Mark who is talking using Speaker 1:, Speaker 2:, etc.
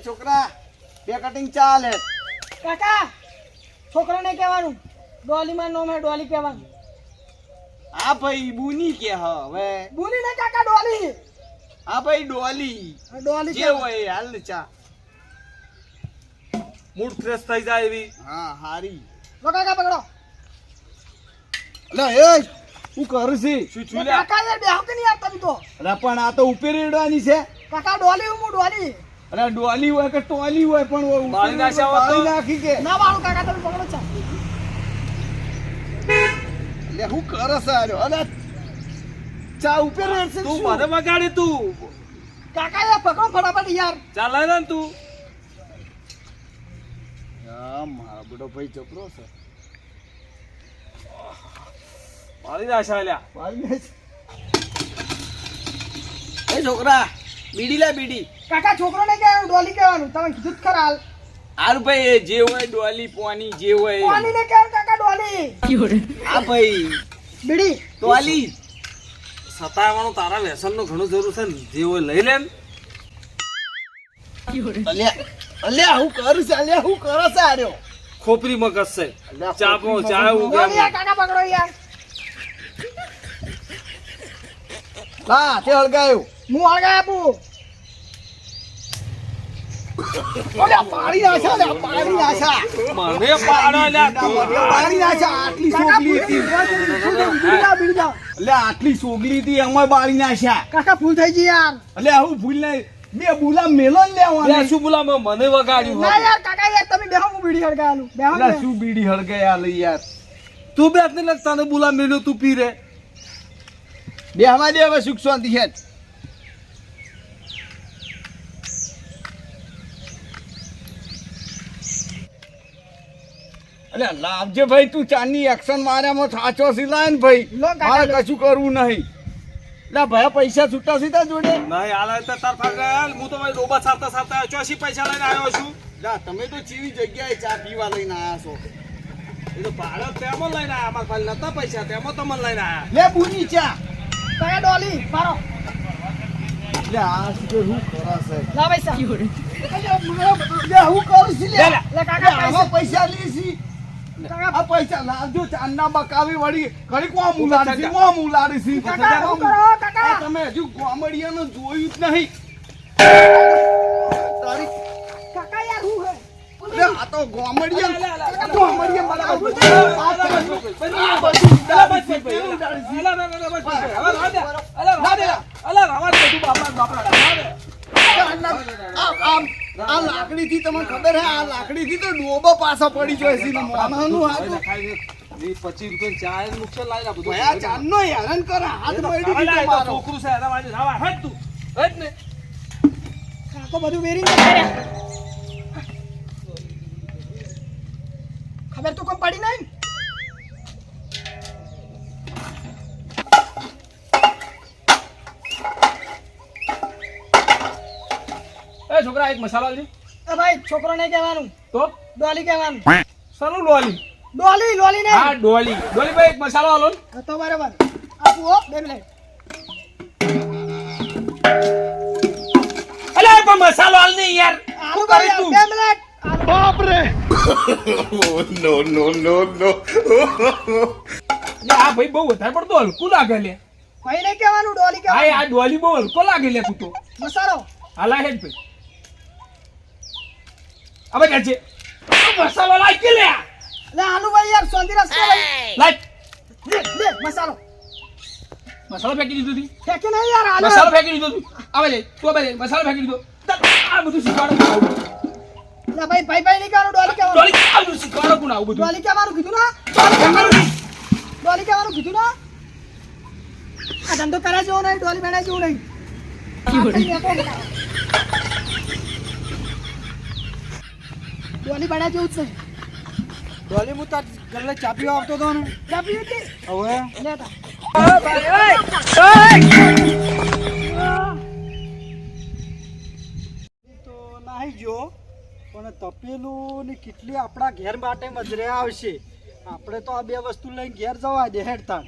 Speaker 1: એ cutting ચાલે.
Speaker 2: કાકા છોકરાને કહેવાનું ડોલીમાં નો મેં ડોલી કહેવાનું.
Speaker 1: આ ભાઈ બુની કે હવે.
Speaker 2: બુની ને કાકા ડોલી.
Speaker 1: આ ભાઈ ડોલી.
Speaker 2: ડોલી
Speaker 1: જે હોય હાલ ચા.
Speaker 3: મૂડ ફ્રેશ થઈ જાય એવી.
Speaker 1: હા હારી.
Speaker 2: લો કાકા પકડો.
Speaker 1: લે એ હું કરું છું?
Speaker 3: શું છું?
Speaker 2: કાકા યાર બેહો કે નહીં યાર તમે તો?
Speaker 1: અરે પણ આ તો ઉપેરી રેડવાની છે.
Speaker 2: કાકા ડોલી હું ડોલી.
Speaker 1: અરે ડોલી હોય કે ટોલી હોય પણ
Speaker 3: બાળી નાખ્યા હોત તો?
Speaker 1: બાળી નાખી કે.
Speaker 2: ના વાળું કાકા તમે પકડો ચા
Speaker 1: લે હું કરે છે આર્યો અરે ચા ઉપર રહેશે
Speaker 3: તું
Speaker 1: શું?
Speaker 3: મને વગાડી તું.
Speaker 2: કાકા યાર પકડો ફટાફટ યાર.
Speaker 3: ચાલે ને તું.
Speaker 1: હા મારા બધો ભાઈ ચપરો છે.
Speaker 3: મારી નાશા લ્યા.
Speaker 1: બાળી નાખ. એ છોકરા બીડી લે બીડી.
Speaker 2: કાકા છોકરોને કહેવાનું ડોલી કહેવાનું? તમે કીધું જ ખરા હાલ.
Speaker 1: ભાઈ એ જે હોય ડોલી પોની જે હોય પોની
Speaker 2: ને કહેવાનું કાકા ડોલી?
Speaker 1: હા ભાઈ.
Speaker 2: બીડી.
Speaker 1: ડોલી.
Speaker 3: સતાવવાનું તારા વ્યસનનું ઘણું જરૂર છે ને જે હોય લઈ લે ને.
Speaker 1: અલ્યા અલ્યા હું કરું છું અલ્યા હું કરે છે આર્યો
Speaker 3: ખોપરી મગજ છે.
Speaker 1: અલ્યા,
Speaker 3: ચા
Speaker 1: ખોપરી
Speaker 3: ચા
Speaker 1: મગજ.
Speaker 3: એવું
Speaker 2: ડોલી યાર
Speaker 3: કેમ
Speaker 2: કાકા પકડો યાર.
Speaker 1: હા તે હળગાયું.
Speaker 2: હું હળગાય આપું.
Speaker 1: અલ્યા પાડી નાખા અલ્યા
Speaker 3: મને પાડો લ્યા તું.
Speaker 1: પાડી નાખા આટલી સોગલી હતી.
Speaker 2: બીડી લાવ, બીડી લાવ.
Speaker 1: અલ્યા આટલી સોગલી હતી એમાં બાળી નાખ્યા.
Speaker 2: કાકા ફૂલ થઈ ગઈ યાર.
Speaker 1: અલ્યા હું ભૂલ નહીં. બે બુલા મેલો ને
Speaker 3: લે શું બોલા મેં મને વગાડ્યું
Speaker 2: ના યાર કાકા યાર તમે બેહો હું બીડી હળગાવાનું બેહો ને.
Speaker 1: અલ્યા શું બીડી હળગાયા યાર.
Speaker 3: તું બે ને લગતા ને બોલા મેલ્યું તું પી રે.
Speaker 1: બે હવા દે હવે સુખ શાંતિ છે અલ્યા લાવજે ભાઈ તું ચાંદની એક્શન માર્યામાં સાચો સિલાય ને ભાઈ. મારે કશું કરવું નહીં. ના ભાઈ પૈસા છૂટા સીધા જોડે?
Speaker 3: નહીં હાલ તો તાર ફાગલ. હું તો ભાઈ રોબા સારતા સારતા ચોસી પૈસા લઈને આવ્યો છું.
Speaker 1: લા તમે તો ચીવી જગ્યાએ ચા પીવા લઈને આવ્યા છો.
Speaker 3: એ તો ભાડે તેમાં લઈને આવ્યા અમારા પાસે નતા પૈસા તેમાં તમને લઈને આવ્યા
Speaker 1: લે બુની ચા.
Speaker 2: કાકા ડોલી? મારો.
Speaker 1: લે આ શું હું કરાશે
Speaker 2: લા પૈસા.
Speaker 1: લે હું કરું છું લે.
Speaker 2: લે કાકા પૈસા.
Speaker 1: પૈસા લીસી આ પૈસા લાવજો ચાંદના બકાવી વળી ઘડી કોમ ઉલાડી છે કોમ ઉલાડી છે.
Speaker 2: કાકા કરો કાકા?
Speaker 1: તમે હજુ ગોમડિયાનું જોયું જ નહીં. તો ગોમડિયા
Speaker 3: લે, લે, લે, લે.
Speaker 1: ગોમડિયા બરાબર. છે. આ બધું આ લાકડીથી તમને ખબર હે આ લાકડીથી તો ડોબો પાછો પડી જાય છે ને મોનાનું હાથ
Speaker 3: પચીસ રૂપિયા ચા નુકસાન લાવી
Speaker 1: ભયા આ નો હેરાન કરે હાથ મારો.
Speaker 3: છોકરું છે એના માટે રાવા હેડ તું. હેડ ને.
Speaker 2: કાકો બધું વેરી ને કર્યા ખબર તો કોમ પડી નહીં?
Speaker 3: એ છોકરા એક મસાલો લે
Speaker 2: એ ભાઈ છોકરોને કહેવાનું.
Speaker 3: તો?
Speaker 2: ડોલી કહેવાનું.
Speaker 3: સરું ડોલી?
Speaker 2: ડોલી ડોલી ને
Speaker 3: હા ડોલી. ડોલી ભાઈ એક મસાલો આલો
Speaker 2: તો બરાબર. આપું હો બે મિનિટ
Speaker 3: અલે પણ મસાલો આલ ને યાર. શું કરી તું?
Speaker 2: બે મિનિટ
Speaker 3: લે, આ ભાઈ બહુ વધારે પડતો હલકું લાગે લે.
Speaker 2: ભાઈ ને કહેવાનું ડોલી કે
Speaker 3: આ ડોલી બહુ હલકો લાગે લે તું મસારો
Speaker 2: મસાલો.
Speaker 3: હાલા હેડ ભાઈ. હવે કે છે આ મસાલો લાગ કે લે
Speaker 2: લે આલુ ભાઈ યાર રાખજો ભાઈ.
Speaker 3: લાગ.
Speaker 2: લે લે મસાલો.
Speaker 3: મસાલો ફેંકી દીધો તી.
Speaker 2: ફેંકી નહીં યાર
Speaker 3: મસાલો ફેંકી દીધો તું. આવે લે તું આવે લે મસાલો ફેંકી દીધો. આ બધું શીખવાડો.
Speaker 2: લે ભાઈ ભાઈ ભાઈ નહીં કહેવાનું ડોલી કહેવાનું.
Speaker 3: ડોલી આ બધું શીખવાડો કોણ આવું બધું.
Speaker 2: ડોલી કહેવાનું કીધું ના? ડોલી કહેવાનું ડોલી કહેવાનું કીધું ના? આ ધંધો કરે જેવો નહીં ડોલી બેડા જેવું નહીં. ડોલી બેડા જેવું છે.
Speaker 1: ડોલી હું તાર ગલ્લે ચા આવતો હતો ને.
Speaker 2: લે હતી?
Speaker 1: હવે?
Speaker 2: લેતા
Speaker 4: તો નાહી ગયો. પણ તપેલું ને કેટલી આપણા ઘેર માટે મજરે આવશે. આપણે તો આ બે વસ્તુ લઈને ઘેર જવા દે હેડતા